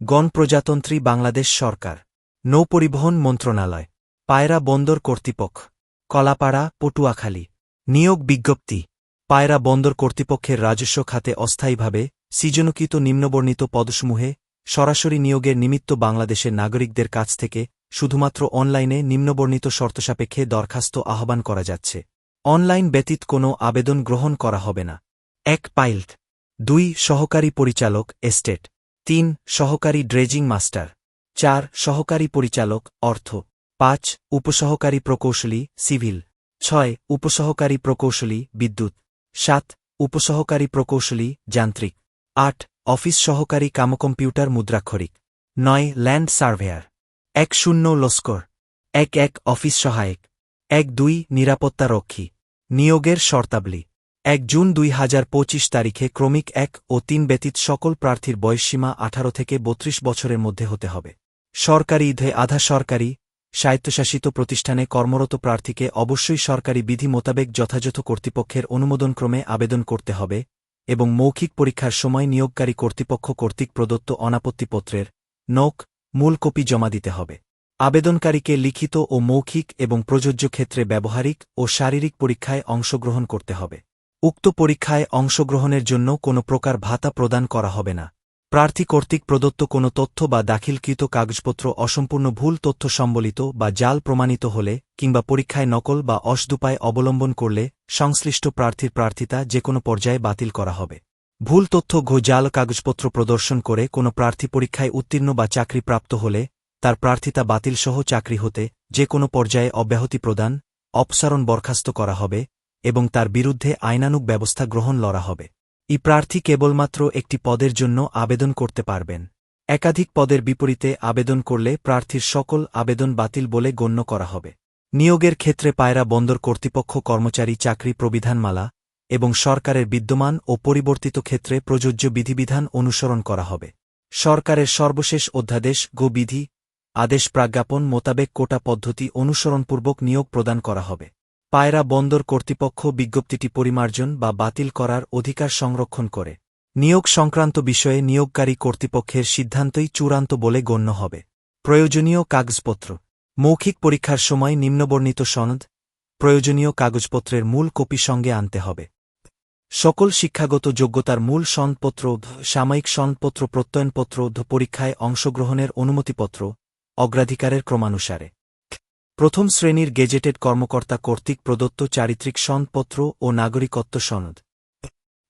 গণপ্রজাতন্ত্রী বাংলাদেশ সরকার, নৌপরিবহন মন্ত্রণালয়, পায়রা বন্দর কর্তৃপক্ষ, কলাপাড়া, পটুয়াখালী, নিয়োগ বিজ্ঞপ্তি, পায়রা বন্দর কর্তৃপক্ষের রাজস্ব খাতে অস্থায়ীভাবে সৃজনকৃত নিম্নবর্ণিত পদসমূহে সরাসরি নিয়োগের নিমিত্ত বাংলাদেশের নাগরিকদের কাছ থেকে শুধুমাত্র অনলাইনে নিম্নবর্ণিত শর্তসাপেক্ষে দরখাস্ত আহ্বান করা যাচ্ছে। অনলাইন ব্যতীত কোনো আবেদন গ্রহণ করা হবে না। এক পাইলট। দুই সহকারী পরিচালক, এস্টেট। তিন, সহকারী ড্রেজিং মাস্টার। চার, সহকারী পরিচালক, অর্থ। পাঁচ, উপসহকারী প্রকৌশলী, সিভিল। ছয়, উপসহকারী প্রকৌশলী, বিদ্যুৎ। সাত, উপসহকারী প্রকৌশলী, যান্ত্রিক। আট, অফিস সহকারী কামকম্পিউটার মুদ্রাক্ষরিক। নয়, ল্যান্ড সার্ভেয়ার। এক, শূন্য, লস্কর। এক এক, অফিস সহায়ক। এক, দুই, নিরাপত্তা রক্ষী। নিয়োগের শর্তাবলী। এক জুন দুই হাজার পঁচিশ তারিখে ক্রমিক এক ও তিন ব্যতীত সকল প্রার্থীর বয়সসীমা আঠারো থেকে বত্রিশ বছরের মধ্যে হতে হবে। সরকারি ঈদে আধা সরকারি, স্বায়ত্তশাসিত প্রতিষ্ঠানে কর্মরত প্রার্থীকে অবশ্যই সরকারি বিধি মোতাবেক যথাযথ কর্তৃপক্ষের অনুমোদনক্রমে আবেদন করতে হবে এবং মৌখিক পরীক্ষার সময় নিয়োগকারী কর্তৃপক্ষ কর্তৃক প্রদত্ত অনাপত্তিপত্রের নোক মূল কপি জমা দিতে হবে। আবেদনকারীকে লিখিত ও মৌখিক এবং প্রযোজ্য ক্ষেত্রে ব্যবহারিক ও শারীরিক পরীক্ষায় অংশগ্রহণ করতে হবে। উক্ত পরীক্ষায় অংশগ্রহণের জন্য কোনো প্রকার ভাতা প্রদান করা হবে না। প্রার্থী কর্তৃক প্রদত্ত কোনো তথ্য বা দাখিলকৃত কাগজপত্র অসম্পূর্ণ ভুল তথ্য সম্বলিত বা জাল প্রমাণিত হলে কিংবা পরীক্ষায় নকল বা অসদুপায় অবলম্বন করলে সংশ্লিষ্ট প্রার্থীর প্রার্থিতা যে কোনো পর্যায়ে বাতিল করা হবে। ভুল তথ্য ঘো জাল কাগজপত্র প্রদর্শন করে কোনো প্রার্থী পরীক্ষায় উত্তীর্ণ বা চাকরি প্রাপ্ত হলে তার প্রার্থিতা বাতিলসহ চাকরি হতে যে কোনো পর্যায়ে অব্যাহতি প্রদান, অপসারণ বরখাস্ত করা হবে এবং তার বিরুদ্ধে আইনানুক ব্যবস্থা গ্রহণ লড়া হবে। ই প্রার্থী কেবলমাত্র একটি পদের জন্য আবেদন করতে পারবেন। একাধিক পদের বিপরীতে আবেদন করলে প্রার্থীর সকল আবেদন বাতিল বলে গণ্য করা হবে। নিয়োগের ক্ষেত্রে পায়রা বন্দর কর্তৃপক্ষ কর্মচারী চাকরি প্রবিধানমালা এবং সরকারের বিদ্যমান ও পরিবর্তিত ক্ষেত্রে প্রযোজ্য বিধিবিধান অনুসরণ করা হবে। সরকারের সর্বশেষ অধ্যাদেশ, গো বিধি, আদেশ প্রাজ্ঞাপন মোতাবেক কোটা পদ্ধতি অনুসরণপূর্বক নিয়োগ প্রদান করা হবে। পায়রা বন্দর কর্তৃপক্ষ বিজ্ঞপ্তিটি পরিমার্জন বা বাতিল করার অধিকার সংরক্ষণ করে। নিয়োগ সংক্রান্ত বিষয়ে নিয়োগকারী কর্তৃপক্ষের সিদ্ধান্তই চূড়ান্ত বলে গণ্য হবে। প্রয়োজনীয় কাগজপত্র। মৌখিক পরীক্ষার সময় নিম্নবর্ণিত সনদ, প্রয়োজনীয় কাগজপত্রের মূল কপি সঙ্গে আনতে হবে। সকল শিক্ষাগত যোগ্যতার মূল সনদপত্র, সাময়িক সনদপত্র, প্রত্যয়নপত্র, পরীক্ষায় অংশগ্রহণের অনুমতিপত্র, অগ্রাধিকারের ক্রমানুসারে। প্রথম শ্রেণির গেজেটেড কর্মকর্তা কর্তৃক প্রদত্ত চারিত্রিক সনদপত্র ও নাগরিকত্ব সনদ।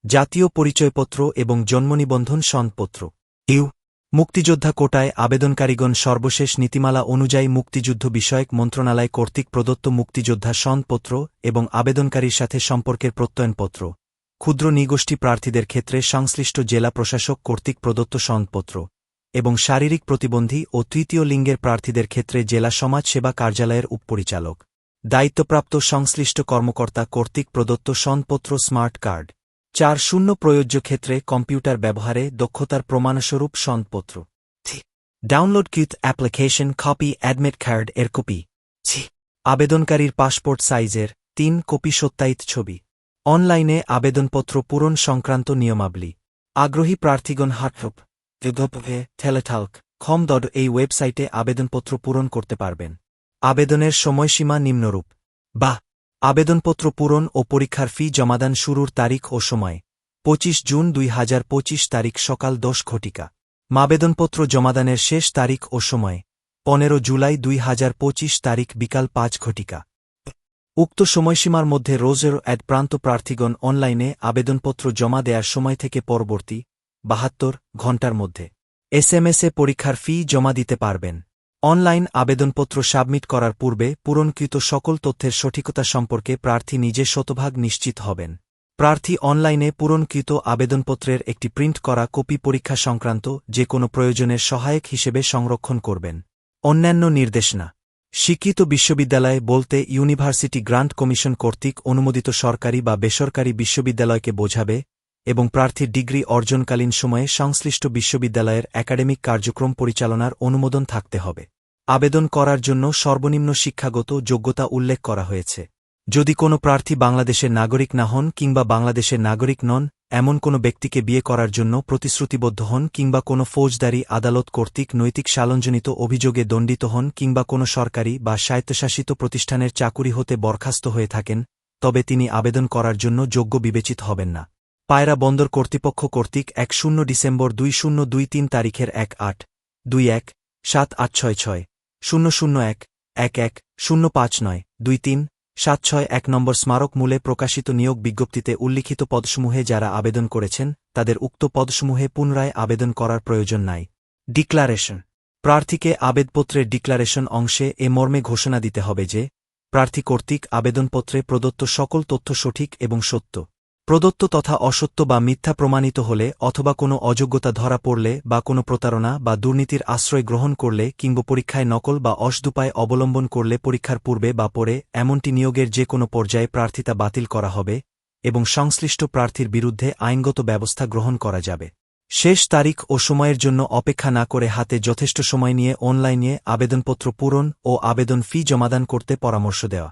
জাতীয় পরিচয়পত্র এবং জন্মনিবন্ধন সনদপত্র। ইউ। মুক্তিযোদ্ধা কোটায় আবেদনকারীগণ সর্বশেষ নীতিমালা অনুযায়ী মুক্তিযুদ্ধ বিষয়ক মন্ত্রণালয় কর্তৃক প্রদত্ত মুক্তিযোদ্ধা সনদপত্র এবং আবেদনকারীর সাথে সম্পর্কের প্রত্যয়নপত্র। ক্ষুদ্র নিগোষ্ঠী প্রার্থীদের ক্ষেত্রে সংশ্লিষ্ট জেলা প্রশাসক কর্তৃক প্রদত্ত সনদপত্র। এবং শারীরিক প্রতিবন্ধী ও তৃতীয় লিঙ্গের প্রার্থীদের ক্ষেত্রে জেলা সমাজ সেবা কার্যালয়ের উপপরিচালক। দায়িত্বপ্রাপ্ত সংশ্লিষ্ট কর্মকর্তা কর্তৃক প্রদত্ত সনপত্র স্মার্ট কার্ড। চার শূন্য প্রয়োজ্য ক্ষেত্রে কম্পিউটার ব্যবহারে দক্ষতার প্রমাণস্বরূপ সনপত্র ডাউনলোড কিউথ অ্যাপ্লিকেশন কপি অ্যাডমিট কার্ড এর কপি। আবেদনকারীর পাসপোর্ট সাইজের তিন কপি সত্যায়িত ছবি। অনলাইনে আবেদনপত্র পূরণ সংক্রান্ত নিয়মাবলী। আগ্রহী প্রার্থীগণ হাটরূপ যুদ্ধপে টেলেটাল্ক খম ডট এই ওয়েবসাইটে আবেদনপত্র পূরণ করতে পারবেন আবেদনের সময়সীমা নিম্নরূপ বা আবেদনপত্র পূরণ ও পরীক্ষার ফি জমাদান শুরুর তারিখ ও সময় পঁচিশ জুন দুই হাজার পঁচিশ তারিখ সকাল দশ ঘটিকা আবেদনপত্র জমাদানের শেষ তারিখ ও সময় পনেরো জুলাই দুই হাজার পঁচিশ তারিখ বিকাল পাঁচ ঘটিকা উক্ত সময়সীমার মধ্যে রোজের অ্যাড প্রান্ত প্রার্থীগণ অনলাইনে আবেদনপত্র জমা দেওয়ার সময় থেকে পরবর্তী বাহাত্তর ঘণ্টার মধ্যে। এসএমএসে পরীক্ষার ফি জমা দিতে পারবেন। অনলাইন আবেদনপত্র সাবমিট করার পূর্বে পূরণকৃত সকল তথ্যের সঠিকতা সম্পর্কে প্রার্থী নিজে শতভাগ নিশ্চিত হবেন। প্রার্থী অনলাইনে পূরণকৃত আবেদনপত্রের একটি প্রিন্ট করা কপি পরীক্ষা সংক্রান্ত যে কোনো প্রয়োজনের সহায়ক হিসেবে সংরক্ষণ করবেন। অন্যান্য নির্দেশনা। শিক্ষিত বিশ্ববিদ্যালয় বলতে ইউনিভার্সিটি গ্রান্ট কমিশন কর্তৃক অনুমোদিত সরকারি বা বেসরকারি বিশ্ববিদ্যালয়কে বোঝাবে এবং প্রার্থীর ডিগ্রি অর্জনকালীন সময়ে সংশ্লিষ্ট বিশ্ববিদ্যালয়ের একাডেমিক কার্যক্রম পরিচালনার অনুমোদন থাকতে হবে। আবেদন করার জন্য সর্বনিম্ন শিক্ষাগত যোগ্যতা উল্লেখ করা হয়েছে। যদি কোনো প্রার্থী বাংলাদেশের নাগরিক না হন কিংবা বাংলাদেশের নাগরিক নন, এমন কোনো ব্যক্তিকে বিয়ে করার জন্য প্রতিশ্রুতিবদ্ধ হন কিংবা কোনো ফৌজদারি আদালত কর্তৃক নৈতিক সালঞ্জনিত অভিযোগে দণ্ডিত হন কিংবা কোনো সরকারি বা স্বায়ত্তশাসিত প্রতিষ্ঠানের চাকুরি হতে বরখাস্ত হয়ে থাকেন, তবে তিনি আবেদন করার জন্য যোগ্য বিবেচিত হবেন না। পায়রা বন্দর কর্তৃপক্ষ কর্তৃক এক শূন্য ডিসেম্বর দুই শূন্য দুই তিন তারিখের এক আট দুই এক সাত আট ছয় ছয় শূন্য শূন্য এক এক এক শূন্য পাঁচ নয় দুই তিন সাত ছয় এক নম্বর স্মারক মূলে প্রকাশিত নিয়োগ বিজ্ঞপ্তিতে উল্লিখিত পদসমূহে যারা আবেদন করেছেন, তাদের উক্ত পদসমূহে পুনরায় আবেদন করার প্রয়োজন নাই। ডিক্লারেশন। প্রার্থীকে আবেদপত্রের ডিক্লারেশন অংশে এ মর্মে ঘোষণা দিতে হবে যে, প্রার্থী কর্তৃক আবেদনপত্রে প্রদত্ত সকল তথ্য সঠিক এবং সত্য। প্রদত্ত তথা অসত্য বা মিথ্যা প্রমাণিত হলে অথবা কোনো অযোগ্যতা ধরা পড়লে বা কোনো প্রতারণা বা দুর্নীতির আশ্রয় গ্রহণ করলে কিংবা পরীক্ষায় নকল বা অসদুপায় অবলম্বন করলে পরীক্ষার পূর্বে বা পরে এমনটি নিয়োগের যে কোনো পর্যায়ে প্রার্থিতা বাতিল করা হবে এবং সংশ্লিষ্ট প্রার্থীর বিরুদ্ধে আইনগত ব্যবস্থা গ্রহণ করা যাবে। শেষ তারিখ ও সময়ের জন্য অপেক্ষা না করে হাতে যথেষ্ট সময় নিয়ে অনলাইনে আবেদনপত্র পূরণ ও আবেদন ফি জমাদান করতে পরামর্শ দেওয়া।